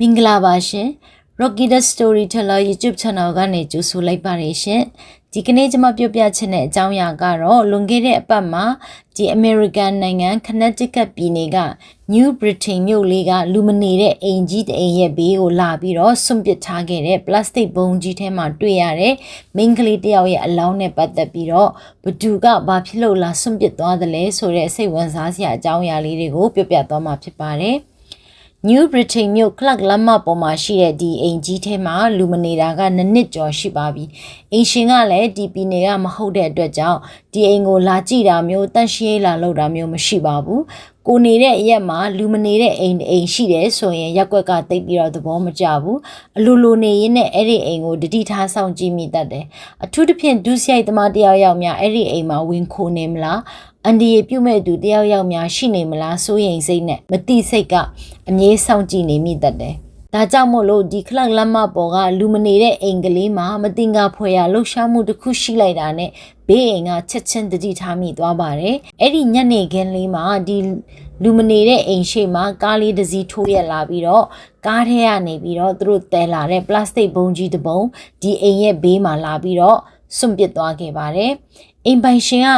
မင်္ဂလာပါရှင် Rocky the Storyteller YouTube Channel ကနေကြိုဆိုလိုက်ပါတယ်ရှင်ဒီကနေ့ကျွန်မပြောပြချင်တဲ့အကြောင်းအရာကတော့လွန်ခဲ့တဲ့အပတ်မှာဒီ American နိုင်ငံ Connecticut ပြည်နယ်က New Britain မြို့လေးကလူမနေတဲ့အိမ်ကြီးတအိမ်ရဲ့ဘေးကိုလာပြီးတော့ဆွန့်ပစ်ထားခဲ့တဲ့ plastic ဘုံကြီးထဲမှာတွေ့ရတဲ့မိန်းကလေးတစ်ယောက်ရဲ့အလောင်းနဲ့ပတ်သက်ပြီးတော့ဘသူကဘာဖြစ်လို့လာဆွန့်ပစ်သွားသလဲဆိုတဲ့စိတ်ဝင်စားစရာအကြောင်းအရာလေးတွေကိုပြောပြသွားမှာဖြစ်ပါတယ်။ New Britain မြို့ Clark လမ်းမပေါ်မှာရှိတဲ့ဒီအိမ်ကြီးထဲမှာလူမနေတာကနှစ်နှစ်ကျော်ရှိပါပြီ။အိမ်ရှင်ကလည်းဒီပြည်နယ်ကမဟုတ်တဲ့အတွက်ကြောင့်ဒီအိမ်ကိုလာကြည့်တာမျိုးတန့်ရှင်းလာလုပ်တာမျိုးမရှိပါဘူး။ကိုနေတဲ့အရက်မှာလူမနေတဲ့အိမ်အိမ်ရှိတယ်ဆိုရင်ရက်ွက်ကတိတ်ပြီးတော့သဘောမကျဘူး။အလိုလိုနေရင်းနဲ့အဲ့ဒီအိမ်ကိုတတိထားဆောင်ကြည့်မိတတ်တယ်။အထူးသဖြင့်ဒုစရိုက်သမားတယောက်ယောက်များအဲ့ဒီအိမ်မှာဝင်ခိုနေမလား။ အန်ဒီရပြုမဲ့သူတယောက်ယောက်များရှိနေမလားစိုးရိမ်စိတ်နဲ့မတိစိတ်ကအမြဲဆောင်ကြည့်နေမိတတ်တယ်။ဒါကြောင့်မို့လို့ဒီခလန့်လမ်းမပေါ်ကလူမနေတဲ့အိမ်ကလေးမှာမတင်ကားဖွယ်ရလှုပ်ရှားမှုတစ်ခုရှိလိုက်တာနဲ့ဘေးအိမ်ကချက်ချင်းတတိထားမိသွားပါတယ်။အဲ့ဒီညနေခင်းလေးမှာဒီလူမနေတဲ့အိမ်ရှိမှာကားလေးတစ်စီးထိုးရက်လာပြီးတော့ကားထဲကနေပြီးတော့သူတို့တဲလာတဲ့ပလတ်စတစ်ဘုံကြီးတစ်ပုံဒီအိမ်ရဲ့ဘေးမှာလာပြီးတော့စွန့်ပစ်သွားခဲ့ပါတယ်။အိမ်ပိုင်ရှင်က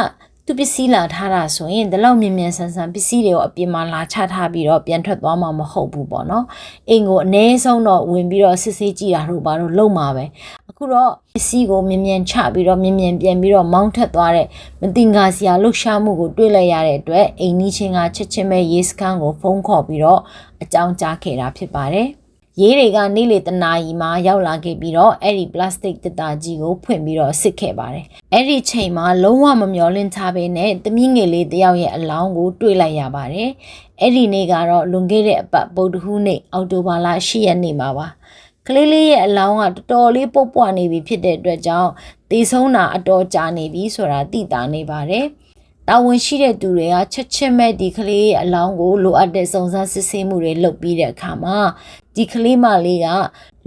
သူပစ္စည်းလာထားတာဆိုရင်ဒီလောက်မြင်မြန်ဆန်ဆန်ပစ္စည်းတွေကိုအပြင်မှာလာချထားပြီးတော့ပြန်ထွက်သွားမှာမဟုတ်ဘူးပေါ့နော်အိမ်ကိုအ ਨੇ ဆုံးတော့ဝင်ပြီးတော့စစ်ဆေးကြည့်တာတို့ဘာလို့လုံမှာပဲအခုတော့ပစ္စည်းကိုမြင်မြန်ချပြီးတော့မြင်မြန်ပြန်ပြီးတော့မောင်းထက်သွားတဲ့မတင်ကားစရာလှုပ်ရှားမှုကိုတွေ့လိုက်ရတဲ့အတွက်အိမ်နီးချင်းကချက်ချင်းပဲရေးစခန်းကိုဖုန်းခေါ်ပြီးတော့အကြောင်းကြားခဲ့တာဖြစ်ပါတယ် ရေးတွေကနေ့လေတနာရီမှာရောက်လာခဲ့ပြီးတော့အဲ့ဒီ plastic တစ်တာကြီးကိုဖွင့်ပြီးတော့စစ်ခဲ့ပါတယ်။အဲ့ဒီချိန်မှာလုံးဝမမျောလင့်ထားဘဲနဲ့သမီးငယ်လေးတယောက်ရဲ့အလောင်းကိုတွေ့လိုက်ရပါတယ်။အဲ့ဒီနေ့ကတော့လွန်ခဲ့တဲ့အပတ်ဗုဒ္ဓဟူးနေ့အောက်တိုဘာလ10ရက်နေ့မှာပါ။ကလေးလေးရဲ့အလောင်းကတော်တော်လေးပုတ်ပွားနေပြီဖြစ်တဲ့အတွက်ကြောင့်တေဆုံးတာအတော်ကြာနေပြီဆိုတာသိတာနေပါတယ်။ တာဝန်ရှိတဲ့သူတွေကချက်ချင်းမဲ့ဒီကလေးရဲ့အလောင်းကိုလိုအပ်တဲ့စုံစမ်းစစ်ဆေးမှုတွေလုပ်ပြီးတဲ့အခါမှာဒီကလေးမလေးက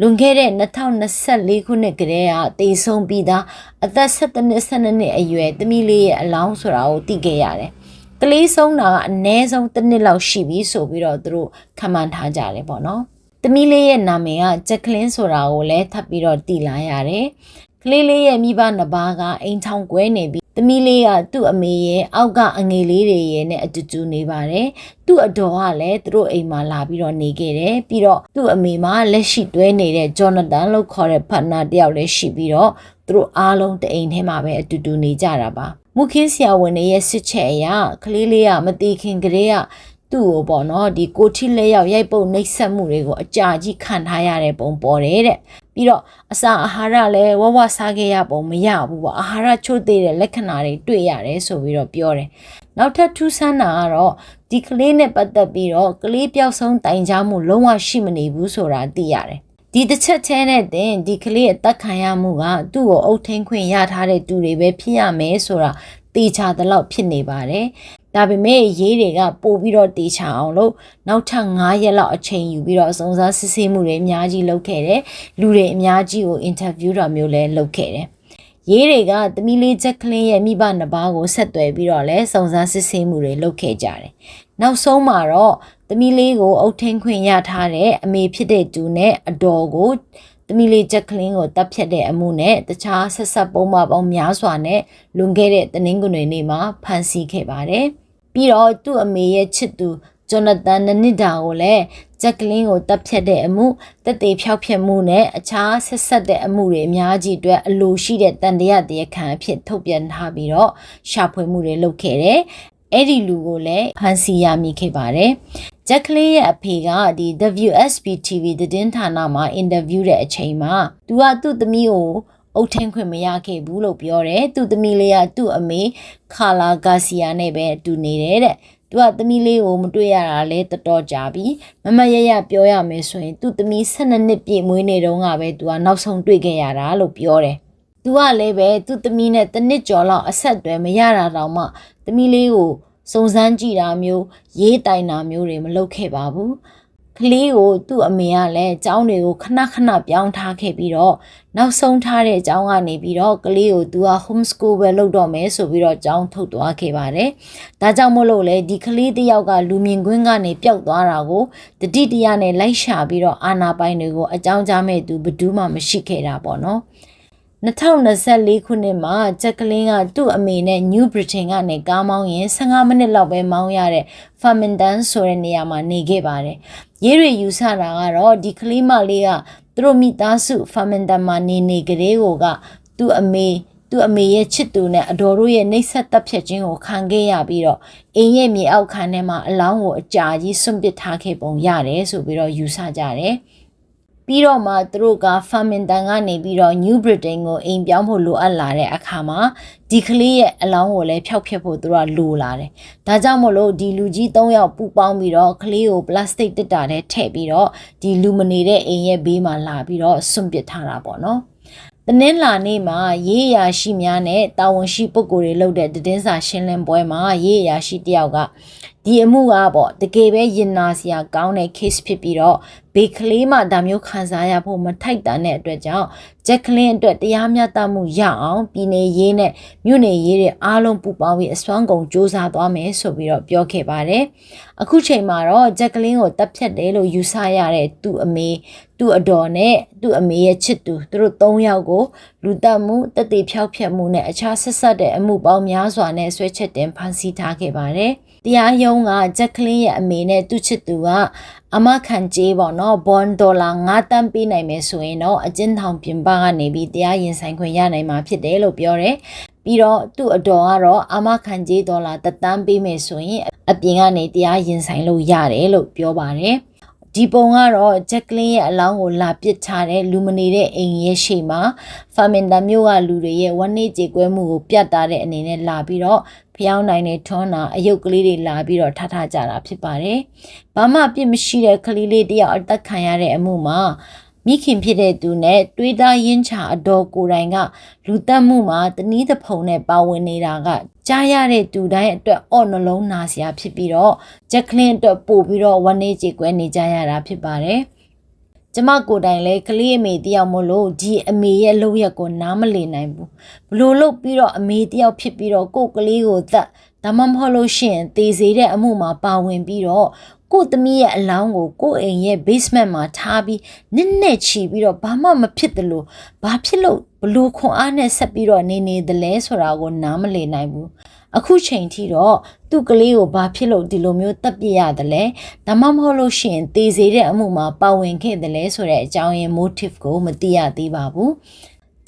လွန်ခဲ့တဲ့2024ခုနှစ်ကတည်းကတေဆုံးပြီးသားအသက်17နှစ်12နှစ်အရွယ်သမီးလေးရဲ့အလောင်းဆိုတာကိုသိခဲ့ရတယ်။ကလေးဆုံးတာကအနည်းဆုံးတစ်နှစ်လောက်ရှိပြီဆိုပြီးတော့သူတို့ခန့်မှန်းထားကြတယ်ပေါ့နော်။သမီးလေးရဲ့နာမည်ကဂျက်ကလင်းဆိုတာကိုလည်းထပ်ပြီးတော့သိလာရတယ်။ကလေးလေးရဲ့မိဘနှစ်ပါးကအိမ်ထောင်ကွဲနေပြီး သမီးလေးကသူ့အမေရဲ့အောက်က အငယ်လေးတွေရဲ့နဲ့အတူတူနေပါတယ်။သူ့အတော်ကလည်းသူတို့အိမ်မှာလာပြီးတော့နေခဲ့တယ်။ပြီးတော့သူ့အမေမှာလက်ရှိတွဲနေတဲ့ဂျော်နသန်လို့ခေါ်တဲ့ဖတ်နာတယောက်လည်းရှိပြီးတော့သူတို့အားလုံးတအိမ်ထဲမှာပဲအတူတူနေကြတာပါ။မုခင်းဆရာဝန်ရဲ့စစ်ချက်အရကလေးလေးကမတိခင်ကလေးကသူ့ကိုပေါ့နော်ဒီကိုထိလက်ရောက်ရိုက်ပုတ်နှိပ်စက်မှုတွေကိုအကြာကြီးခံထားရတဲ့ပုံပေါ်တယ်တဲ့ ပြီးတော့အစာအာဟာရလည်းဝဝစားခဲ့ရပုံမရဘူးပေါ့အာဟာရချို့သေးတဲ့လက္ခဏာတွေတွေ့ရတယ်ဆိုပြီးတော့ပြောတယ်နောက်ထပ်ထူးဆန်းတာကတော့ဒီကလေးနဲ့ပတ်သက်ပြီးတော့ကလေးပျောက်ဆုံးတိုင်ကြားမှုလုံးဝရှိမနေဘူးဆိုတာသိရတယ်ဒီတစ်ချက်သေးနဲ့တင်ဒီကလေးအသက်ခံရမှုကသူ့ကိုအုပ်ထိန်ခွင့်ရထားတဲ့သူတွေပဲဖြစ်ရမယ်ဆိုတာတေချာတဲ့လောက်ဖြစ်နေပါတယ် ဒါပေမဲ့ရေးတွေကပို့ပြီးတော့တေချာအောင်လို့နောက်ထပ်9ရက်လောက်အချိန်ယူပြီးတော့စုံစမ်းစစ်ဆေးမှုတွေအများကြီးလုပ်ခဲ့တယ်လူတွေအများကြီးကိုအင်တာဗျူးတော်မျိုးလည်းလုပ်ခဲ့တယ်ရေးတွေကသမီးလေးချက်ကလင်းရဲ့မိဘနှစ်ပါးကိုဆက်သွယ်ပြီးတော့လဲစုံစမ်းစစ်ဆေးမှုတွေလုပ်ခဲ့ကြတယ်နောက်ဆုံးမှာတော့သမီးလေးကိုအုတ်ထင်းခွင့်ရထားတဲ့အမေဖြစ်တဲ့သူနဲ့အတော်ကိုသမီးလေးချက်ကလင်းကိုတပ်ဖြတ်တဲ့အမှုနဲ့တခြားဆက်ဆက်ပုံမှန်ပေါင်းများစွာနဲ့လွန်ခဲ့တဲ့တနင်္ဂနွေနေ့မှာဖမ်းဆီးခဲ့ပါတယ်။ ပြီးတော့သူ့အမေရဲ့ချစ်သူဂျောနသန်နနစ်ဒါကိုလည်းဂျက်ကလင်းကိုတပ်ဖြတ်တဲ့အမှုတက်သေးဖြောက်ဖြက်မှုနဲ့အခြားဆက်ဆက်တဲ့အမှုတွေအများကြီးအတွက်အလိုရှိတဲ့တန်တရားတရားခံအဖြစ်ထုတ်ပြန်ထားပြီးတော့ရှာဖွေမှုတွေလုပ်ခဲ့တယ်။အဲ့ဒီလူကိုလည်းဖမ်းဆီးရမိခဲ့ပါတယ်။ဂျက်ကလင်းရဲ့အဖေကဒီ WSB TV သတင်းဌာနမှာအင်တာဗျူးတဲ့အချိန်မှာသူကသူ့သမီးကို အုတ်ထင်းခွင့်မရခဲ့ဘူးလို့ပြောတယ်သူသမီးလေးကသူ့အမေခါလာဂါစီယာနဲ့ပဲတူနေတယ်တဲ့သူကသမီးလေးကိုမတွေ့ရတာလဲတော်တော်ကြာပြီမမရရပြောရမယ်ဆိုရင်သူ့သမီး12နှစ်ပြည့်မွေးနေတုန်းကပဲသူကနောက်ဆုံးတွေ့ခဲ့ရတာလို့ပြောတယ်သူကလည်းပဲသူ့သမီးနဲ့တစ်နှစ်ကျော်လောက်အဆက်အသွယ်မရတာတောင်မှသမီးလေးကိုစုံစမ်းကြည့်တာမျိုးရေးတိုင်တာမျိုးတွေမလုပ်ခဲ့ပါဘူး ကလေးကိုသူ့အမေကလည်းကျောင်းတွေကိုခဏခဏပြောင်းထားခဲ့ပြီးတော့နောက်ဆုံးထားတဲ့ကျောင်းကနေပြီးတော့ကလေးကိုသူက home school ပဲလုပ်တော့မယ်ဆိုပြီးတော့ကျောင်းထုတ်သွားခဲ့ပါတယ်။ဒါကြောင့်မို့လို့လေဒီကလေးတစ်ယောက်ကလူမြင်ကွင်းကနေပျောက်သွားတာကိုတတိတရနဲ့လိုက်ရှာပြီးတော့အာနာပိုင်တွေကိုအကြောင်းကြားမဲ့သူဘယ်သူမှမရှိခဲ့တာပေါ့နော်။ 2024ခုနှစ်မှာဂျက်ကလင်းကသူ့အမေနဲ့ New Britain ကနေကားမောင်းရင်15မိနစ်လောက်ပဲမောင်းရတဲ့ Farmington ဆိုတဲ့နေရာမှာနေခဲ့ပါတယ်။ရေးရယူဆတာကတော့ဒီကလေးမလေးကသူတို့မိသားစု Farmington မှာနေနေကလေးကိုကသူ့အမေသူ့အမေရဲ့ချစ်သူနဲ့အတော်တို့ရဲ့နှိပ်စက်တပ်ဖြတ်ခြင်းကိုခံခဲ့ရပြီးတော့အိမ်ရဲ့မြေအောက်ခံထဲမှာအလောင်းကိုအကြာကြီးဆွန့်ပစ်ထားခဲ့ပုံရတယ်ဆိုပြီးတော့ယူဆကြတယ်။ ပြီးတော့မှသူတို့က Farmington ကနေပြီးတော့ New Britain ကိုအိမ်ပြောင်းဖို့လိုအပ်လာတဲ့အခါမှာဒီကလေးရဲ့အလောင်းကိုလည်းဖျောက်ဖျက်ဖို့သူတို့ကလိုလာတယ်။ဒါကြောင့်မို့လို့ဒီလူကြီး၃ယောက်ပူပေါင်းပြီးတော့ကလေးကိုပလတ်စတစ်တစ်တာထဲထည့်ပြီးတော့ဒီလူမနေတဲ့အိမ်ရဲ့ဘေးမှာလာပြီးတော့ဆွန့်ပစ်ထားတာပေါ့နော်။တနင်္လာနေ့မှာရေးရာရှိများနဲ့တာဝန်ရှိပုဂ္ဂိုလ်တွေလုပ်တဲ့တည်င်းစာရှင်းလင်းပွဲမှာရေးရာရှိတယောက်က ဒီအမှုကပေါ့တကယ်ပဲရင်နာစရာကောင်းတဲ့ case ဖြစ်ပြီးတော့ဘေကလေးမှဒါမျိုးခံစားရဖို့မထိုက်တန်တဲ့အတွက်ကြောင့်ဂျက်ကလင်းအတွက်တရားမျှတမှုရအောင်ပြည်နေရေးနဲ့မြို့နေရေးတွေအားလုံးပူပေါင်းပြီးအစွမ်းကုန်စ조사သွားမယ်ဆိုပြီးတော့ပြောခဲ့ပါတယ်။အခုချိန်မှာတော့ဂျက်ကလင်းကိုတပ်ဖြတ်တယ်လို့ယူဆရတဲ့သူ့အမေသူ့အတော်နဲ့သူ့အမေရဲ့ချစ်သူသူတို့၃ယောက်ကိုလူတက်မှုတက်တေဖြောက်ဖြက်မှုနဲ့အခြားဆက်ဆက်တဲ့အမှုပေါင်းများစွာနဲ့ဆွဲချက်တင်ဖမ်းဆီးထားခဲ့ပါတယ်။တရားရုံးကဂျက်ကလင်းရဲ့အမေနဲ့သူ့ချစ်သူကအမခံကြေးပေါ့နော်ဘွန်ဒေါ်လာ9တန်းပေးနိုင်မယ်ဆိုရင်တော့အကျဉ်းထောင်ပြင်ပကနေပြီးတရားရင်ဆိုင်ခွင့်ရနိုင်မှာဖြစ်တယ်လို့ပြောတယ်ပြီးတော့သူ့အတော်ကတော့အမခံကြေးဒေါ်လာတသန်းပေးမယ်ဆိုရင်အပြင်ကနေတရားရင်ဆိုင်လို့ရတယ်လို့ပြောပါတယ် ဒီပုံကတော့ဂျက်ကလင်းရဲ့အလောင်းကိုလာပစ်ထားတဲ့လူမနေတဲ့အိမ်ရဲ့ရှေ့မှာဖာမင်တာမျိုးကလူတွေရဲ့ဝမ်းနည်းကြေကွဲမှုကိုပြတ်သားတဲ့အနေနဲ့လာပြီးတော့ဖျောင်းနိုင်တဲ့ထွန်းတာအယုတ်ကလေးတွေလာပြီးတော့ထထကြတာဖြစ်ပါတယ်။ဘာမှအပြစ်မရှိတဲ့ကလေးလေးတယောက်အသက်ခံရတဲ့အမှုမှာ မိခင်ဖြစ်တဲ့သူနဲ့တွေးသားရင်းချအတော်ကိုယ်တိုင်ကလူတက်မှုမှာတနည်းသဖုံနဲ့ပါဝင်နေတာကကြားရတဲ့သူတိုင်းအတွက်အော့နှလုံးနာစရာဖြစ်ပြီးတော့ဂျက်ကလင်းအတွက်ပို့ပြီးတော့ဝမ်းနေကြေကွဲနေကြရတာဖြစ်ပါတယ်ကျမကိုယ်တိုင်လည်းကလေးအမေတယောက်မလို့ဒီအမေရဲ့လုပ်ရက်ကိုနားမလည်နိုင်ဘူးဘလို့လို့ပြီးတော့အမေတယောက်ဖြစ်ပြီးတော့ကိုယ်ကလေးကိုသက်ဒါမှမဟုတ်လို့ရှိရင်သေစေတဲ့အမှုမှာပါဝင်ပြီးတော့ ကို့သမီးရဲ့အလောင်းကိုကို့အိမ်ရဲ့ basement မှာထားပြီးနစ်နဲ့ချီပြီးတော့ဘာမှမဖြစ်တယ်လို့ဘာဖြစ်လို့ဘလို့ခွန်အားနဲ့ဆက်ပြီးတော့နေနေတယ်လဲဆိုတာကိုနားမလည်နိုင်ဘူးအခုချိန်ထိတော့သူ့ကလေးကိုဘာဖြစ်လို့ဒီလိုမျိုးတပ်ပြရတယ်လဲဒါမှမဟုတ်လို့ရှိရင်သေစေတဲ့အမှုမှာပါဝင်ခဲ့တယ်လဲဆိုတဲ့အကြောင်းရင်း motive ကိုမသိရသေးပါဘူး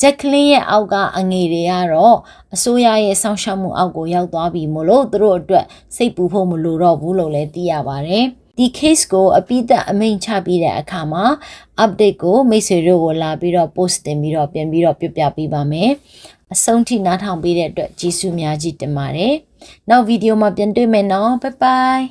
ဂျက်ကလင်းရဲ့အောက်ကအငွေတွေကတော့အစိုးရရဲ့စောင့်ရှောက်မှုအောက်ကိုရောက်သွားပြီမို့လို့သူတို့အတွက်စိတ်ပူဖို့မလိုတော့ဘူးလို့လည်းသိရပါတယ်ဒီ case ကိုအပိသက်အမိန့်ချပြီးတဲ့အခါမှာ update ကိုမိတ်ဆွေတို့ကိုလာပြီးတော့ post တင်ပြီးတော့ပြန်ပြီးတော့ပြပြပေးပါမယ်အဆုံးထိနားထောင်ပေးတဲ့အတွက်ကျေးဇူးများကြီးတင်ပါတယ်နောက်ဗီဒီယိုမှာပြန်တွေ့မယ်နော် bye bye